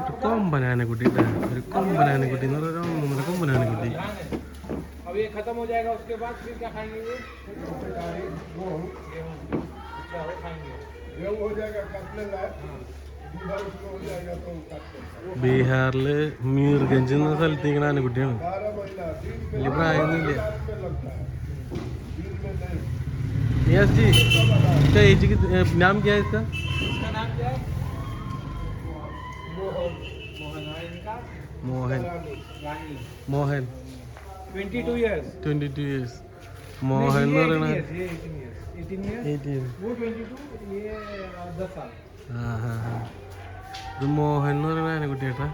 ഒരു കൊമ്പനാനക്കുട്ടി ഇട്ടാ ഒരു കൊമ്പനാനക്കുട്ടി എന്ന് പറഞ്ഞാൽ ഒരു ഒന്നര കൊമ്പനാനക്കുട്ടി अब ये खत्म हो जाएगा उसके बाद फिर क्या खाएंगे ये गेहूं अच्छा वो खाएंगे गेहूं हो जाएगा काटने लायक दूधा उसमें हो जाएगा तो काट लेंगे ബീഹാറില് മീർഗഞ്ച് എന്ന സ്ഥലത്ത് ഇങ്ങനെ ആനക്കുട്ടിയാണ് बारह महीना दिन में വലിയ പ്രായമൊന്നുമില്ല रात में लगता है दिन में नहीं यस जी इसका एज की नाम क्या है इसका इसका नाम क्या है Mohan. Mohan. Twenty two years Mohan എന്ന് പറയുന്നത് ഇത് മോഹൻ എന്ന് പറയുന്ന ആനക്കുട്ടിയേട്ടാ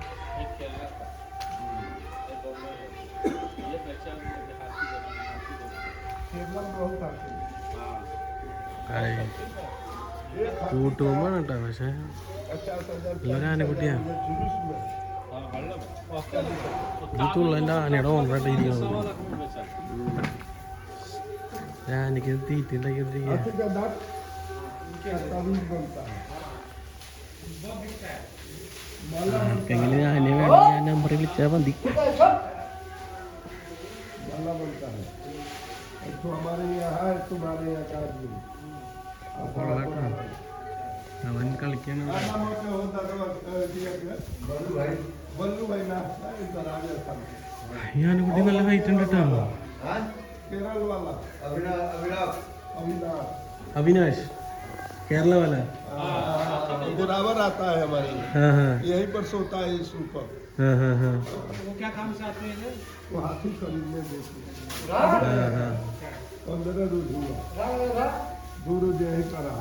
Thank you. में बहुत आते हैं ആയി കൂട്ടുകുമ്പാണ് കേട്ടോ പക്ഷെ पचास हजार നല്ലൊരു ആനക്കുട്ടിയാ जुलूस में ഇത് തുള്ളൻ്റെ ആനയുടെ ഓണറായിട്ട് ഇരിക്കുന്നത് ആനയ്ക്ക് തീറ്റ ഉണ്ടാക്കിയിരിക്കുക हाथी का दांत क्या ताबीज बनता है ആർക്കെങ്കിലും ആനയെ വേണമെങ്കിൽ ആ നമ്പറിൽ വിളിച്ചാൽ മതി माला बनता है एक तो हमारे यहाँ है तुम्हारे यहाँ का अविनाश अविनाश केरला वाला बराबर आता है हमारे यही पर सोता है इस ऊपर हाँ हाँ हाँ वो क्या काम से आते हैं वो हाथी खरीदने देते हैं दूर दूर यही करा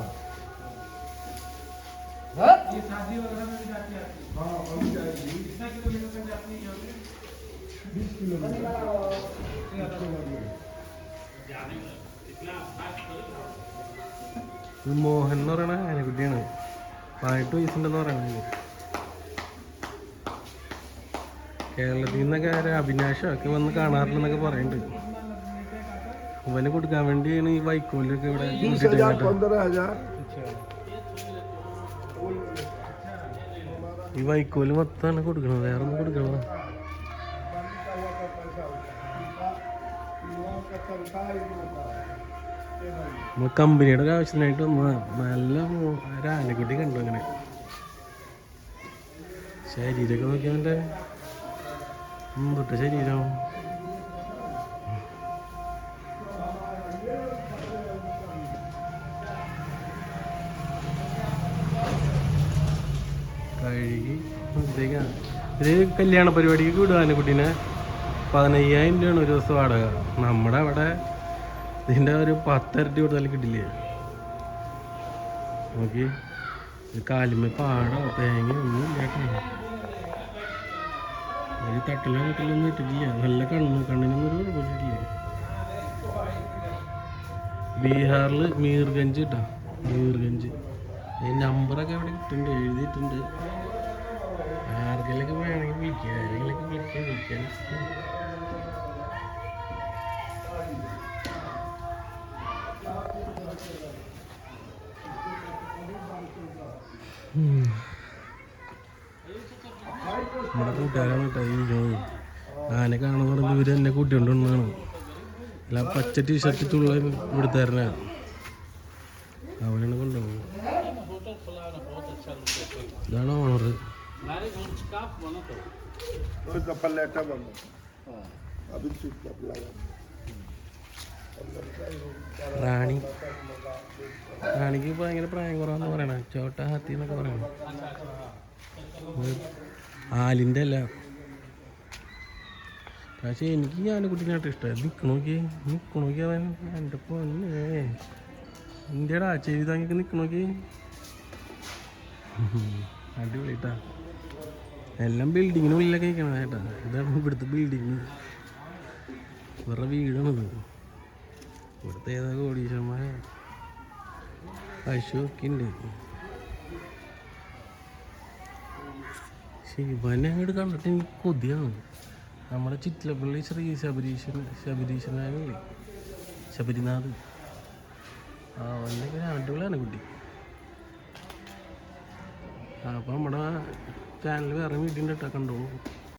ये शादी वगैरह में भी जाती आती है हाँ अब जाएगी कितना किलोमीटर तक जाती है यहाँ पे बीस किलोमीटर ഇത് മോഹൻ എന്ന് പറയണ ആനക്കുട്ടിയാണ് പതിനെട്ട് വയസ്സുണ്ടെന്ന് പറയണത് കേരളത്തിൽ നിന്നൊക്കെ ആരെ അഭിനാഷോ ഒക്കെ വന്ന് കാണാറുണ്ടെന്നൊക്കെ പറയുന്നുണ്ട് അവന് കൊടുക്കാൻ വേണ്ടിയാണ് ഈ വൈക്കോലൊക്കെ ഇവിടെ ഈ വൈക്കോൽ മൊത്തമാണ് കൊടുക്കണത്. വേറെ ഒന്നും കൊടുക്കണത്. നമ്മൾ കമ്പനിയുടെ ഒരു ആവശ്യത്തിനായിട്ട് നല്ല ആനക്കുട്ടി കണ്ടു അങ്ങനെ. ശരീരമൊക്കെ നോക്കിയാൽ എന്റെ മുമ്പത്തെ ശരീരം ഇത് കല്യാണ പരിപാടിക്ക് വിടുക കുട്ടീനെ. പതിനയ്യായിരം രൂപയാണ് ഒരു ദിവസം വാടക. നമ്മുടെ അവിടെ ഇതിന്റെ ഒരു പത്തരട്ടി കൊടുത്താലും കിട്ടില്ലേ? നോക്കി. കാലുമ്മ പാടോ തേങ്ങ ഒന്നും ഇല്ലാട്ടോ. ഒരു തട്ടലോ കെട്ടലൊന്നും ഇട്ടിട്ടില്ല. നല്ല കണ്ണു കണ്ണിനൊന്നും ഒരു കുഴപ്പമില്ല ബീഹാറിൽ മീർഗഞ്ച് കേട്ടോ. മീർഗഞ്ച്. നമ്പറൊക്കെ അവിടെ കിട്ടുന്നുണ്ട് എഴുതിയിട്ടുണ്ട്. ആർക്കെങ്കിലൊക്കെ വേണമെങ്കിൽ വിളിക്കുക ആരെങ്കിലൊക്കെ വിളിക്കുക വിളിക്കാൻ. നമ്മുടെ കൂട്ടുകാരാണ് കേട്ടോ ഇരിക്കുന്നത് ആനെ കാണുന്ന പറഞ്ഞ് ഇവർ എന്നെ കൂട്ടിക്കൊണ്ടുവന്നാണ് അല്ല പച്ച ടീഷർട്ട് തുള്ള ഇവിടുത്തെ അവനാണ് കൊണ്ടുപോകുന്നത്. ഇതാണ് ഓണർ पल्लेटा बनो अभी चुपचाप लगा റാണി റാണിക്ക് ഭയങ്കര പ്രായം കുറവാന്ന് പറയണ ചോട്ട ഹത്തി എന്നൊക്കെ പറയണ ആലിൻ്റെ അല്ല പക്ഷേ എനിക്ക് ഈ ആനക്കുട്ടീനായിട്ട് ഇഷ്ടമായി നിൽക്കണോക്കി നിൽക്കണോക്കി അവൻ എൻ്റെ പൊന്നേ ഇന്ത്യയുടെ ആച്ചേരി താങ്ങിക്ക് നിൽക്കണോക്കി അടിപൊളിട്ടാ. എല്ലാം ബിൽഡിങ്ങിന് ഉള്ളിലൊക്കെ നിൽക്കണത് കേട്ടാ. ഇതാണ് ഇവിടുത്തെ ബിൽഡിങ് ഇവരുടെ വീടാണത് ഇവിടുത്തെ ഏതാ കോടീശ്വരന്മാരെ? പശു ഒക്കെ ഉണ്ട്. ശിവനെ അങ്ങോട്ട് കണ്ടിട്ട് എനിക്ക് കൊതിയാണ്. നമ്മുടെ ചിറ്റിലപ്പള്ളി ശ്രീ ശബരീശ്വരൻ ശബരീശ്വരനായ ശബരിനാഥ്. ആ അവന്റെ അടിപൊളിയാണ് കുട്ടി. അപ്പം നമ്മുടെ ചാനൽ വേറെ വീഡിയോ ഉണ്ട് കേട്ടോ കണ്ടോളൂ.